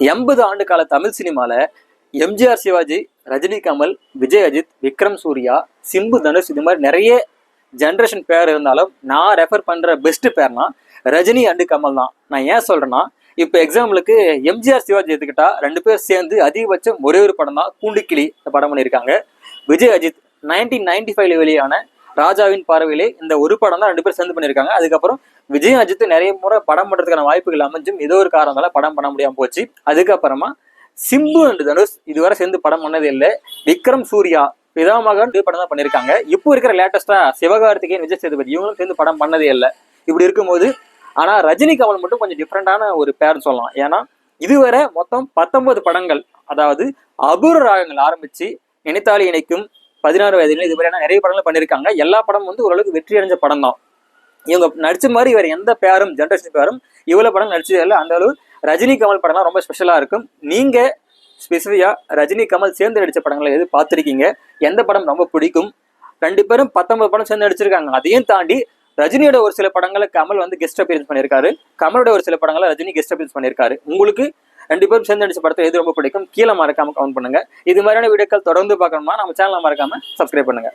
எண்பது ஆண்டு கால தமிழ் சினிமால எம்ஜிஆர் சிவாஜி ரஜினி கமல் விஜய் அஜித் விக்ரம் சூர்யா சிம்பு தனுஷ் இது மாதிரி நிறைய ஜென்ரேஷன் பேர் இருந்தாலும் நான் ரெஃபர் பண்ற பெஸ்ட் பேர்னா ரஜினி அண்டு கமல் தான். நான் ஏன் சொல்றேன்னா இப்போ எக்ஸாம்பிளுக்கு எம்ஜிஆர் சிவாஜி எடுத்துக்கிட்டா ரெண்டு பேர் சேர்ந்து அதிகபட்சம் ஒரே ஒரு படம் தான் கூண்டுக்கிளி இந்த படம் பண்ணியிருக்காங்க. விஜய் அஜித் நைன்டீன் நைன்டி ஃபைவ்ல வெளியான ராஜாவின் பார்வையிலே இந்த ஒரு படம் தான் ரெண்டு பேரும் சேர்ந்து பண்ணியிருக்காங்க. அதுக்கப்புறம் விஜய் அஜித் நிறைய முறை படம் பண்றதுக்கான வாய்ப்புகள் அமைஞ்சும் ஏதோ ஒரு காரணத்தால படம் பண்ண முடியாம போச்சு. அதுக்கப்புறமா சிம்பு அண்ட் தனுஷ் இதுவரை சேர்ந்து படம் பண்ணதே இல்லை. விக்ரம் சூர்யா பிதாமகன் படம் தான் பண்ணியிருக்காங்க. இப்போ இருக்கிற லேட்டஸ்டா சிவகார்த்திகேயன் விஜய் சேதுபதி இவங்களும் சேர்ந்து படம் பண்ணதே இல்லை. இப்படி இருக்கும்போது ஆனா ரஜினி கமல் மட்டும் கொஞ்சம் டிஃப்ரெண்டான ஒரு பேர்னு சொல்லலாம். ஏன்னா இதுவரை மொத்தம் பத்தொன்பது படங்கள் அதாவது அபூர்வ ராகங்கள் ஆரம்பிச்சு நினைத்தாலி இணைக்கும் பதினாறு வயதில் இது மாதிரியான நிறைய படங்கள் பண்ணியிருக்காங்க எல்லா படமும் வந்து ஓரளவுக்கு வெற்றி அடைஞ்ச படம் தான் இவங்க நடிச்ச மாதிரி வேற எந்த பேரும் ஜென்ரேஷன் பேரும் இவ்வளவு படம் நடிச்சது இல்லை. அந்த அளவு ரஜினி கமல் படம்லாம் ரொம்ப ஸ்பெஷலா இருக்கும். நீங்க ஸ்பெசிஃபிக்காக ரஜினி கமல் சேர்ந்து நடித்த படங்களை எது பார்த்துருக்கீங்க? எந்த படம் ரொம்ப பிடிக்கும்? ரெண்டு பேரும் பத்தொன்பது படம் சேர்ந்து நடிச்சிருக்காங்க. அதையும் தாண்டி ரஜினியோட ஒரு சில படங்களை கமல் வந்து கெஸ்ட் அப்பியரன்ஸ் பண்ணியிருக்காரு. கமலோட ஒரு சில படங்களை ரஜினி கெஸ்ட் அப்பியரன்ஸ் பண்ணியிருக்காரு. உங்களுக்கு ரெண்டு பேரும் சேர்ந்து நடிச்ச படத்தை எது ரொம்ப பிடிக்கும் கீழே மறக்காம கவுண்ட் பண்ணுங்க. இது மாதிரியான வீடியோக்கள் தொடர்ந்து பார்க்கணுமா நம்ம சேனலை மறக்காம சப்ஸ்கிரைப் பண்ணுங்க.